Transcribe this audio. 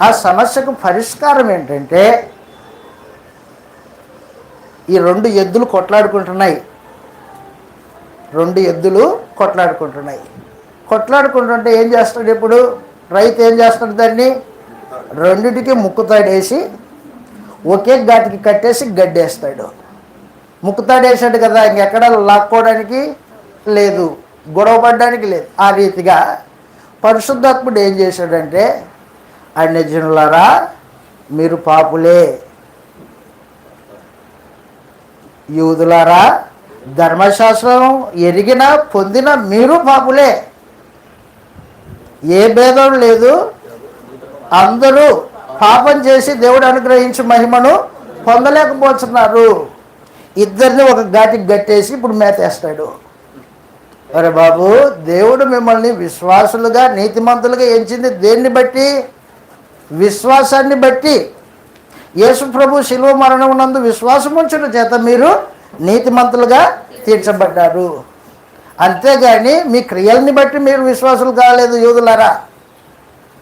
ఆ సమస్యకు పరిష్కారం ఏంటంటే ఈ రెండు ఎద్దులు కొట్లాడుకుంటున్నాయి. రెండు ఎద్దులు కొట్లాడుకుంటున్నాయి. కొట్లాడుకుంటుంటే ఏం చేస్తాడు ఇప్పుడు? రైతు ఏం చేస్తాడు దాన్ని? రెండిటికి ముక్కుతాడేసి ఒకే ఘాటికి కట్టేసి గడ్డేస్తాడు. ముక్కుతాడేసాడు కదా ఇంకెక్కడ లాక్కోవడానికి లేదు గొడవ పడడానికి లేదు. ఆ రీతిగా పరిశుద్ధాత్ముడు ఏం చేశాడంటే అన్యజనులారా మీరు పాపులే. యూదులారా ధర్మశాస్త్రం ఎరిగిన పొందిన మీరు పాపులే. ఏ భేదం లేదు. అందరూ పాపం చేసి దేవుడు అనుగ్రహించి మహిమను పొందలేకపోతున్నారు. ఇద్దరిని ఒక ఘాటికి గట్టేసి ఇప్పుడు మేతేస్తాడు. అరే బాబు దేవుడు మిమ్మల్ని విశ్వాసులుగా నీతిమంతులుగా ఎంచింది దేన్ని బట్టి? విశ్వాసాన్ని బట్టి యేసు ప్రభు శిలువ మరణం నందు విశ్వాసం ఉంచడం చేత మీరు నీతిమంతులుగా తీర్చబడ్డారు. అంతేగాని మీ క్రియల్ని బట్టి మీరు విశ్వాసులు కాలేదు యూదులరా